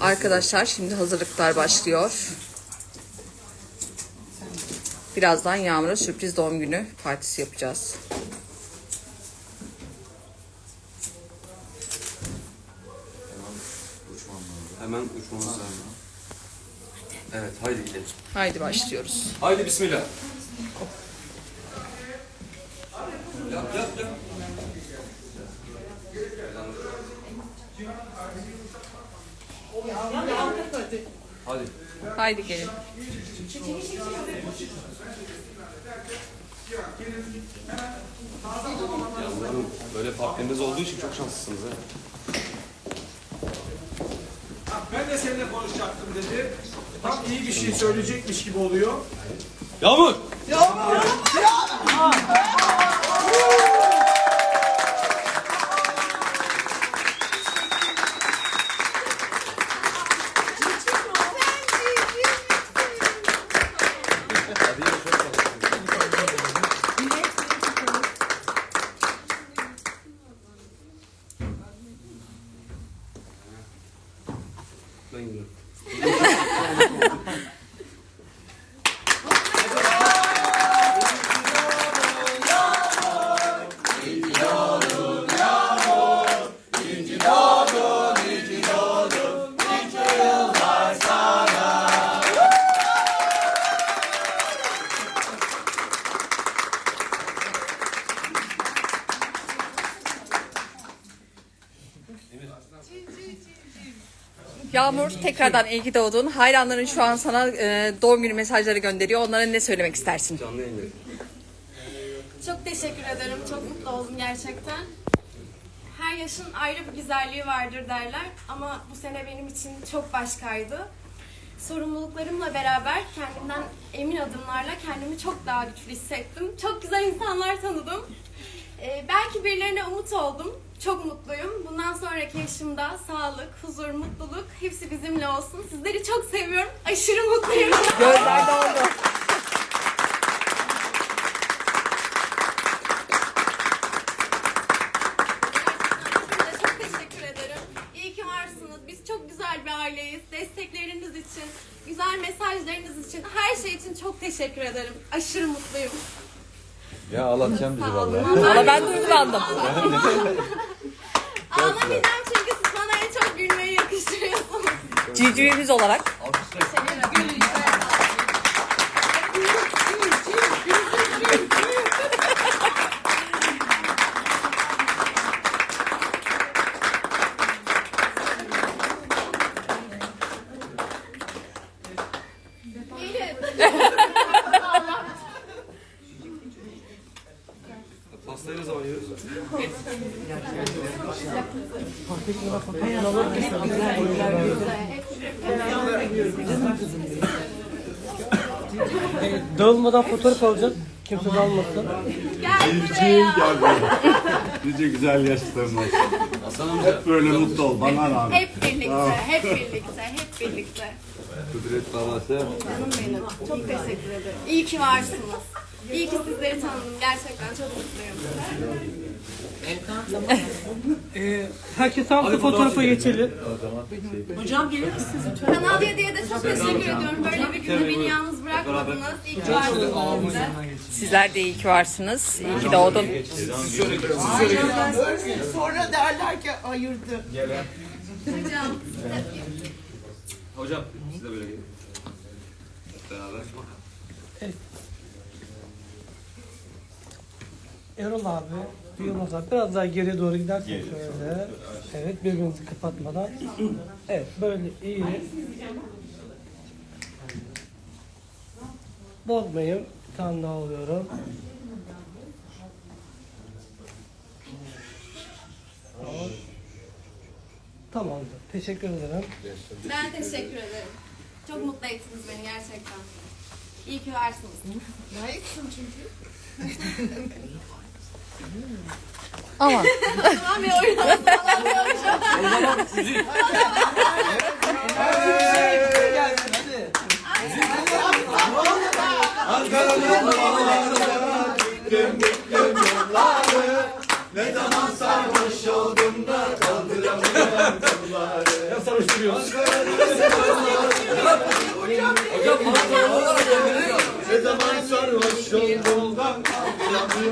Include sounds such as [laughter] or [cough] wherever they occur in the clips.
Arkadaşlar şimdi hazırlıklar başlıyor. Birazdan Yağmur'a sürpriz doğum günü partisi yapacağız. Hemen uçmamız lazım. Evet haydi gidelim. Haydi başlıyoruz. Haydi bismillah. Hadi. Haydi gelin. Yavrum böyle partneriniz olduğu için çok şanslısınız ha. Ben de seninle konuşacaktım dedi. Tam iyi bir şey söyleyecekmiş gibi oluyor. Yağmur! Ben gidiyorum. Yağmur tekrardan iyi ki doğdun. Hayranların şu an sana e, doğum günü mesajları gönderiyor. Onlara ne söylemek istersin? Canlı. Çok teşekkür ederim. Çok mutlu oldum gerçekten. Her yaşın ayrı bir güzelliği vardır derler ama bu sene benim için çok başkaydı. Sorumluluklarımla beraber kendimden emin adımlarla kendimi çok daha güçlü hissettim. Çok güzel insanlar tanıdım. Ee, belki birilerine umut oldum. Çok mutluyum. Bundan sonraki yaşımda sağlık, huzur, mutluluk hepsi bizimle olsun. Sizleri çok seviyorum. Aşırı mutluyum. [laughs] Gözler doldu. Çok teşekkür ederim. İyi ki varsınız. Biz çok güzel bir aileyiz. Destekleriniz için, güzel mesajlarınız için, her şey için çok teşekkür ederim. Aşırı mutluyum. Ya ağlatacağım bizi vallahi. Ama ben duygulandım. [laughs] Ağlamayacağım çünkü siz bana en çok gülmeyi yakıştırıyorsunuz. Civcivimiz olarak. Zaman yiyoruz? Dağılmadan fotoğraf alacağız. Kimse dağılmasın. Gel buraya. Nice güzel yaşlarım olsun. Hasan amca. Hep böyle mutlu ol bana rağmen. Hep birlikte, hep birlikte, hep birlikte. Kudret babası. Canım benim. Çok teşekkür ederim. İyi ki varsınız. İyi ki sizleri tanıdım. Gerçekten çok mutluyum. [laughs] Ee, herkes aldı fotoğrafa geçelim. Kanal 7'ye de çok teşekkür ediyorum. Böyle bir günde beni yalnız bırakmadınız. İyi ki varsınız. Sizler de iyi ki varsınız. İyi ki doğdun. Sonra derler ki ayırdı. Hocam. Hocam siz de böyle gelin. Hep beraber. Erol abi, Yılmaz abi biraz daha geriye doğru gidersek şöyle. Evet birbirinizi kapatmadan. Evet böyle iyi. Bozmayın. Bir tane daha alıyorum. Tamam. Tamamdır. Teşekkür ederim. Ben teşekkür ederim. Çok mutlu ettiniz beni gerçekten. İyi ki varsınız. Layıksın çünkü. Ama Tamam ya oyun Ne zaman sarhoş oldum da kaldıramıyorum Hadi sarıştırıyoruz. Ne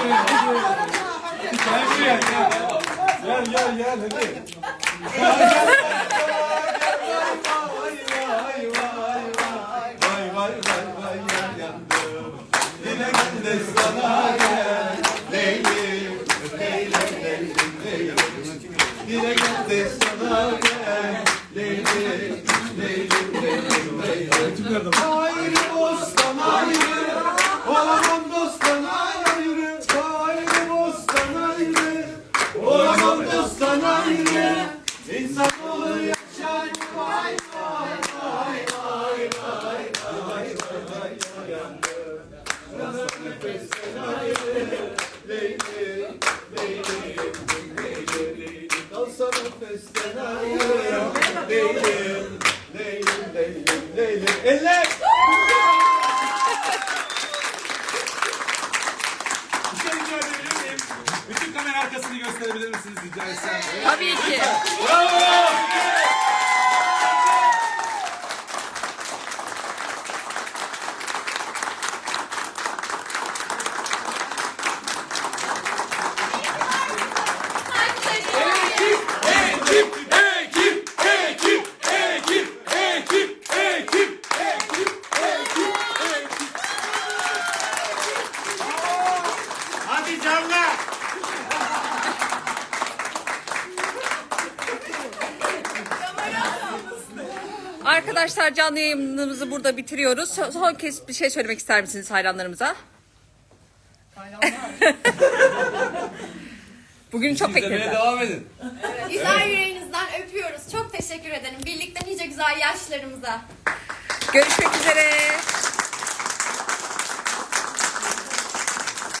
Gel gel gel gel hadi. Sana gel, Leylim, Leylim, Leylim, Leylim. Dile gel de sana gel. Dosttan ayrı. İnsan olur yaşar. Vay vay vay vay vay vay vay vay yandım. Sana nefesten ayrı. Leylim, leylim, leylim, leylim. Kalsa nefesten ayrı. Leylim, leylim, leylim, leylim. Eller! Gösterebilir misiniz rica etsem? Tabii ki. Ekip, Arkadaşlar canlı yayınımızı burada bitiriyoruz. Son- Son kez bir şey söylemek ister misiniz hayranlarımıza? Bugün çok İzlemeye beklediler. devam edin. Güzel yüreğinizden öpüyoruz. Çok teşekkür ederim. Birlikte nice güzel yaşlarımıza. Görüşmek üzere.